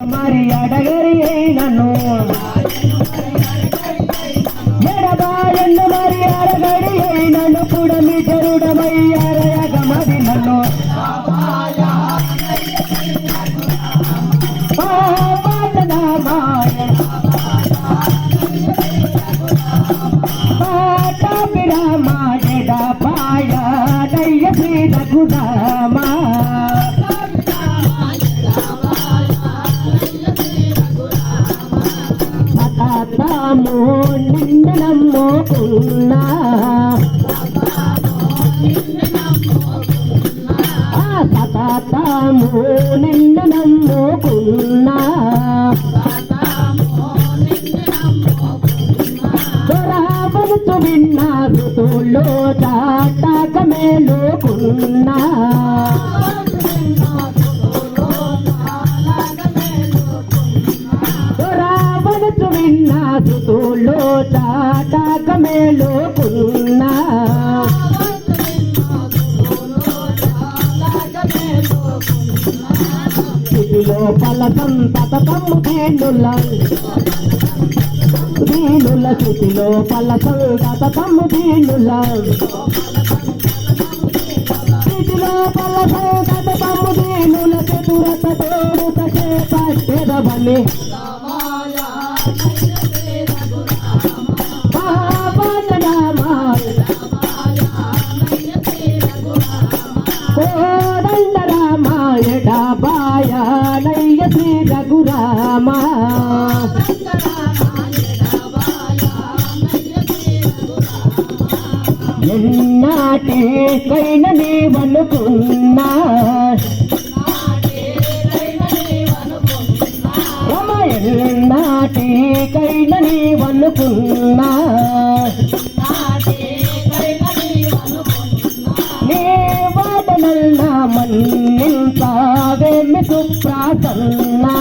మరి అడగరి నన్ను. ఎడబాయన్ను మరి అడగడి నన్ను. కూడా మీ జరుడమై అరయగమది నన్ను పాయ దయ్య శ్రీ రఘుదా నమ్ముకున్నా ఆ నిన్ను నమ్ముకున్నా. దొరాబడుతు విన్నా ఋతుల్లో చాటాక మేలుకున్నా. దొరాబడుతు విన్నా ఋతుల్లో మేలుకున్నా ఇదిలో పల సంతత తమ్ము తేనుల దీనుల స్థితిలో పల సంతత తమ్ము దీనుల పతకం పల తమ్ము చతురత తోడు తకే పట్టెదవని రఘురామ ఎన్నాటి కైన నీవనుకున్నా సుప్రాసన్నా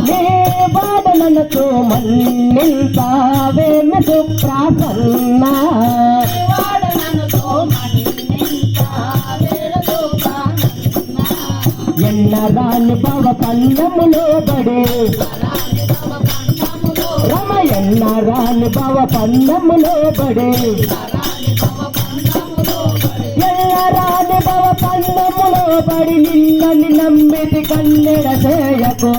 నీ వాదనలతో మన్నింతావేమి ఎన్నరాని పవ పన్నములో పడే. రమ ఎన్నరాని పవ పన్నములో పడే. పన్నములో నిన్నని నమ్మితి కన్నెడ చేయకు.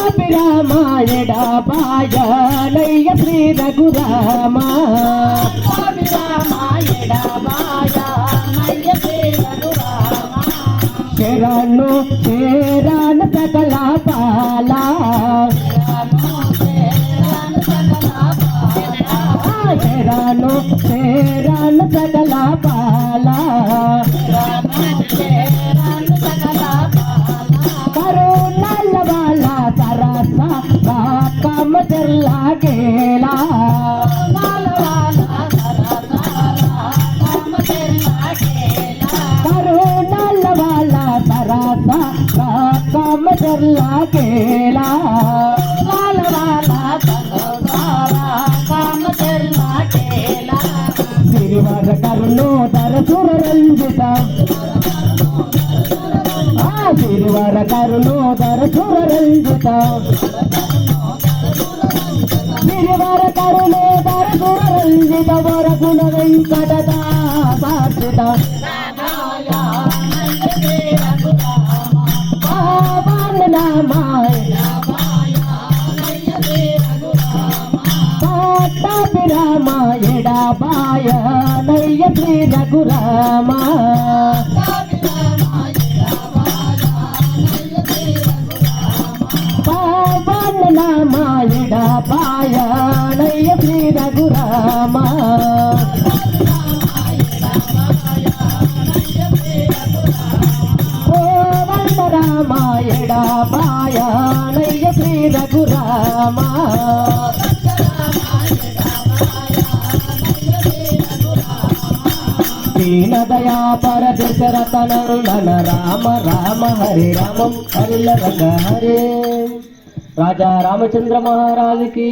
పాటాభిరామాయణ పాయ నయ్య శ్రీ రఘురామా శరణు శరణ సకల పాలా శరణు శరణు సకల పాలా కరుణల వాళ్ళ సరస కమ చెల్లాగేలా కరుణల వాళ్ళ సరస కమ చెల్లాగేలా సిరివర కరుణోదర సురరంజిత ఆ సిరివర కరుణోదర సురరంజిత సిరివర కరుణోదర సురరంజిత వర గుణ వెంకట దాసార్జిత నామాయ పాటాభిరామాయణ బాయ నయ్య శ్రీ రఘురామ పావన నామాయణ నయ్య శ్రీ రఘురామ కోదండ రామాయణ నయ్య శ్రీ రఘురామ. దీనదయా పర దశరథ రామ రామ హరి రామం హరిల రంగ హరే. రాజా రామచంద్ర మహారాజుకి.